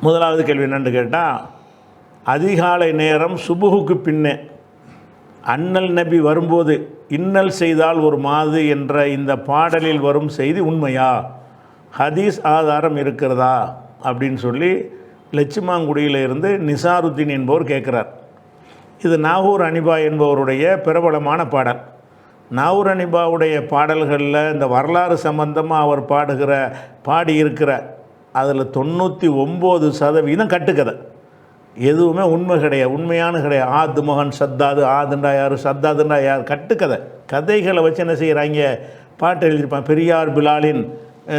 முதலாவது கேள்வி என்னென்னு கேட்டால் அதிகாலை நேரம் சுபுகுக்கு பின்னே அண்ணல் நபி வரும்போது இன்னல் செய்தால் ஒரு மாது என்ற இந்த பாடலில் வரும் செய்தி உண்மையா? ஹதீஸ் ஆதாரம் இருக்கிறதா? அப்படின்னு சொல்லி லட்சுமாங்குடியில் இருந்து நிசாருத்தீன் என்பவர் கேட்குறார். இது நாகூர் அனிபா என்பவருடைய பிரபலமான பாடல். நாகூர் அனிபாவுடைய பாடல்களில் இந்த வரலாறு சம்பந்தமாக அவர் பாடுகிற பாடியிருக்கிற அதில் தொண்ணூற்றி ஒம்பது சதவீதம் கட்டுக்கதை. எதுவுமே உண்மை கிடையாது. உண்மையான கிடையாது. ஆது மகன் சத்தாது ஆதுண்டா யார் சத்தாதுண்டா யார்? கட்டுக்கதை. கதைகளை வச்சு என்ன செய்கிறாங்க பாட்டு எழுதியிருப்பான். பெரியார் பிலாலின்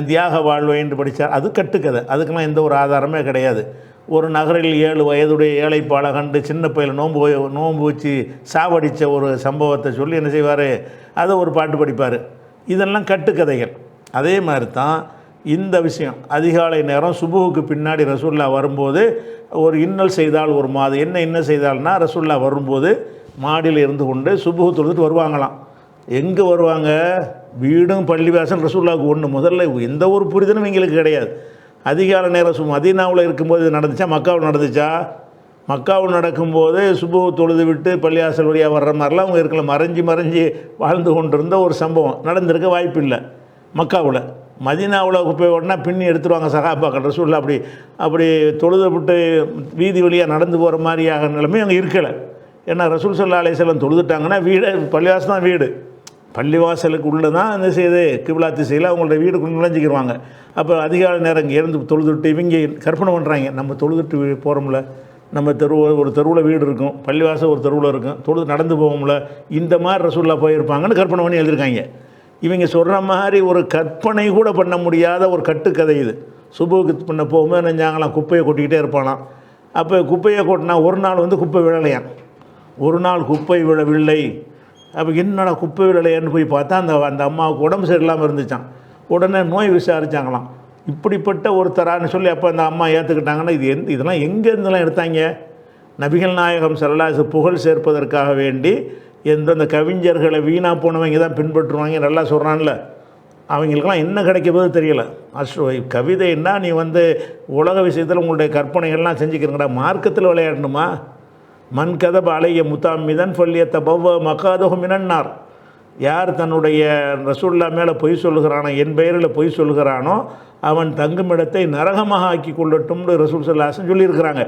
தியாக வாழ்வை என்று படித்தார் அது கட்டுக்கதை. அதுக்கெல்லாம் எந்த ஒரு ஆதாரமே கிடையாது. ஒரு நகரில் ஏழு வயதுடைய ஏழைப்பாளை கண்டு சின்ன பையில் நோன்பு வை- நோன்பு வச்சு சாவடித்த ஒரு சம்பவத்தை சொல்லி என்ன செய்வார்? அதை ஒரு பாட்டு படிப்பார். இதெல்லாம் கட்டுக்கதைகள். அதே மாதிரி தான் இந்த விஷயம். அதிகாலை நேரம் சுபுவுக்கு பின்னாடி ரசூல்லா வரும்போது ஒரு இன்னல் செய்தால் ஒரு மாதம். என்ன இன்னல் செய்தால்னா ரசூல்லா வரும்போது மாடியில் இருந்து கொண்டு சுபுகு தொழுதுட்டு வருவாங்களாம். எங்கே வருவாங்க? வீடும் பள்ளிவாசல் ரசூல்லாவுக்கு ஒன்று முதல்ல எந்த ஒரு புரிதலும் எங்களுக்கு கிடையாது. அதிகாலை நேரம் சும் மதீனாவில் இருக்கும்போது இது நடந்துச்சா? மக்காவில் நடந்துச்சா? மக்காவில் நடக்கும்போது சுபு தொழுது விட்டு பள்ளிவாசல் வழியாக வர்ற மாதிரிலாம் அவங்க இருக்கல. மறைஞ்சு மறைஞ்சி வாழ்ந்து கொண்டிருந்த ஒரு சம்பவம். நடந்திருக்க வாய்ப்பு இல்லை மக்காவில். மதினாவில் குப்பை ஓட்டினா பின்னி எடுத்துருவாங்க சகாபாக்கள் ரசூல்லா அப்படி அப்படி தொழுது வீதி வழியாக நடந்து போகிற மாதிரியாக நிலைமை அங்கே இருக்கலை. ஏன்னா ரசூல் சல்லா அலையம் தொழுதுட்டாங்கன்னா வீடு பள்ளிவாசல் தான் வீடு. பள்ளிவாசலுக்கு உள்ளே தான் என்ன செய்யுது? கிபிலா திசையில் அவங்களோட வீடுக்குள்ள நுழைஞ்சிக்கிடுவாங்க அப்போ அதிகால நேரம் இங்கே இருந்து தொழுதுட்டு இவங்க கற்பனை பண்ணுறாங்க நம்ம தொழுதுட்டு போகிறோம்ல நம்ம தெரு ஒரு தெருவில் வீடு இருக்கும். பள்ளிவாசல் ஒரு தெருவில் இருக்கும். தொழுது நடந்து போவோம்ல. இந்த மாதிரி ரசூல்லா போயிருப்பாங்கன்னு கற்பனை பண்ணி எழுதியிருக்காங்க. இவங்க சொல்கிற மாதிரி ஒரு கற்பனை கூட பண்ண முடியாத ஒரு கட்டுக்கதை இது. சுபுக்கு பண்ண போகும்போது நினைஞ்சாங்களாம் குப்பையை கொட்டிக்கிட்டே இருப்பானாம். அப்போ குப்பையை கொட்டினா ஒரு நாள் வந்து குப்பை விழலையாம் ஒரு நாள் குப்பை விழவில்லை. அப்போ என்னடா குப்பை விழலையேன்னு போய் பார்த்தா அந்த அந்த அம்மாவுக்கு உடம்பு சரியில்லாமல் இருந்துச்சான் உடனே நோய் விசாரித்தாங்களாம் இப்படிப்பட்ட ஒருத்தரான்னு சொல்லி அப்போ அந்த அம்மா ஏற்றுக்கிட்டாங்கன்னா இது எந்த இதெல்லாம் எங்கேருந்துலாம் எடுத்தாங்க? நபிகள் நாயகம் சரலாசு புகழ் சேர்ப்பதற்காக வேண்டி எந்தெந்த கவிஞர்களை வீணாக போனவங்க தான் பின்பற்றுவாங்க நல்லா சொல்கிறான்ல அவங்களுக்கெல்லாம் என்ன கிடைக்க போது தெரியல. அஸ்ரோ கவிதைன்னா நீ வந்து உலக விஷயத்தில் உங்களுடைய கற்பனைகள்லாம் செஞ்சுக்கிறீங்கடா. மார்க்கத்தில் விளையாடணுமா? மண் கதப அலைய முத்தாமிதன் சொல்லியத்த பவ்வ மக்காதகு மினன்னார். யார் தன்னுடைய ரசூல்லா மேலே பொய் சொல்லுகிறானோ என் பெயரில் பொய் சொல்லுகிறானோ அவன் தங்குமிடத்தை நரகமாக ஆக்கி கொள்ளட்டும்னு ரசூல் சொல்லாசன் சொல்லியிருக்கிறாங்க.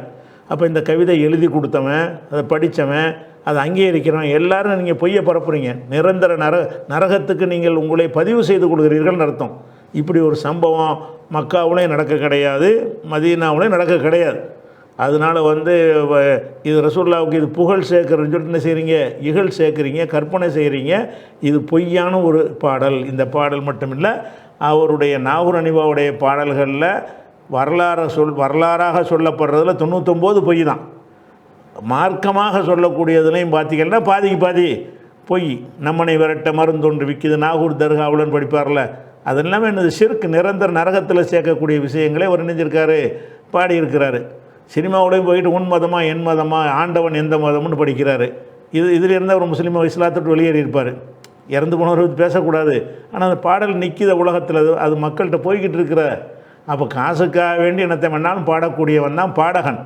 அப்போ இந்த கவிதை எழுதி கொடுத்தவன் அதை படித்தவன் அதை அங்கீகரிக்கிறவன் எல்லாரும் நீங்கள் பொய்யை பரப்புறீங்க. நிரந்தர நர நரகத்துக்கு நீங்கள் உங்களை பதிவு செய்து கொடுக்குறீர்கள்னு அர்த்தம். இப்படி ஒரு சம்பவம் மக்காவுலேயும் நடக்க கிடையாது மதீனாவுலேயும் நடக்க கிடையாது. அதனால் வந்து வ- இது ரசூல்லாவுக்கு இது புகழ் சேர்க்குறேன்னு சொல்லிட்டு என்ன செய்கிறீங்க இகழ் சேர்க்குறீங்க கற்பனை செய்கிறீங்க இது பொய்யான ஒரு பாடல். இந்த பாடல் மட்டுமில்லை அவருடைய நாகூர் அனிபாவுடைய பாடல்களில் வரலாறு சொல் வரலாறாக சொல்லப்படுறதுல தொண்ணூத்தொம்போது பொய் தான். மார்க்கமாக சொல்லக்கூடியதுலையும் பார்த்தீங்கன்னா பாதிக்கு பாதி பொய். நம்மனை விரட்ட மருந்தொன்று விற்கிது நாகூர் தர்காவுலன்னு படிப்பார்ல. அது எல்லாமே என்னது சிறுக்கு நிரந்தர நரகத்தில் சேர்க்கக்கூடிய விஷயங்களே அவர் இணைஞ்சிருக்காரு பாடியிருக்கிறாரு. சினிமாவுலேயும் போயிட்டு உன் மதமா என் மதமா ஆண்டவன் எந்த மதம்னு படிக்கிறாரு. இது இதில் இருந்தால் ஒரு முஸ்லீம் இஸ்லாத்துட்டு வெளியேறி இருப்பார் இறந்து போனவர் பேசக்கூடாது. ஆனால் அந்த பாடல் நிற்கித உலகத்தில் அது அது மக்கள்கிட்ட போய்கிட்டு இருக்கிற அப்போ காசுக்காக வேண்டி இனத்தை வேணாலும் பாடக்கூடியவன் தான் பாடகன்.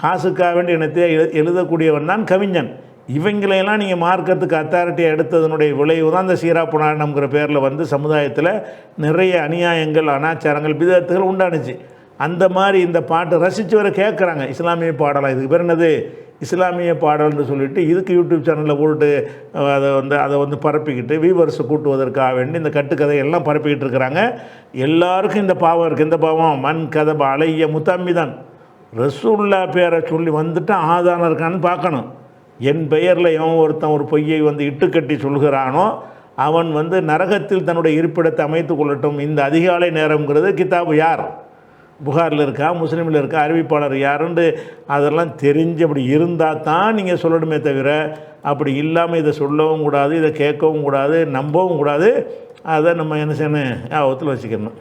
காசுக்காக வேண்டி இனத்தை எழு எழுதக்கூடியவன் தான் கவிஞன். இவங்களையெல்லாம் நீங்கள் மார்க்கத்துக்கு அத்தாரிட்டியை எடுத்ததனுடைய விளைவு தான் இந்த சீரா புராணம்ங்கிற பேரில் வந்து சமுதாயத்தில் நிறைய அநியாயங்கள் அனாச்சாரங்கள் விதத்துகள் உண்டானுச்சு. அந்த மாதிரி இந்த பாட்டு ரசித்து வர கேட்குறாங்க இஸ்லாமிய பாடலாம் இதுக்கு பேர் என்னது? இஸ்லாமிய பாடல்னு சொல்லிட்டு இதுக்கு யூடியூப் சேனலில் போட்டு அதை வந்து அதை வந்து பரப்பிக்கிட்டு வியூவர்ஸை கூட்டுவதற்காக வேண்டி இந்த கட்டுக்கதையெல்லாம் பரப்பிக்கிட்டு இருக்கிறாங்க. எல்லாருக்கும் இந்த பாவம் இருக்குது இந்த பாவம்? மண் கதப அலைய முத்தம்பிதான் ரசூல்லா பேரை சொல்லி வந்துட்டு ஆதாரம் இருக்கான்னு பார்க்கணும். என் பெயரில் எவன் ஒருத்தன் ஒரு பொய்யை வந்து இட்டுக்கட்டி சொல்கிறானோ அவன் வந்து நரகத்தில் தன்னுடைய இருப்பிடத்தை அமைத்து கொள்ளட்டும். இந்த அதிகாலை நேரங்கிறது கிதாபு யார்? புகாரில் இருக்கா முஸ்லீமில் இருக்கா அறிவிப்பாளர் யாருன்னு அதெல்லாம் தெரிஞ்சு அப்படி இருந்தால் தான் நீங்கள் சொல்லணுமே தவிர அப்படி இல்லாமல் இதை சொல்லவும் கூடாது இதை கேட்கவும் கூடாது நம்பவும் கூடாது. அதை நம்ம என்ன செய்யணும்? ஞாபகத்தில் வச்சுக்கணும்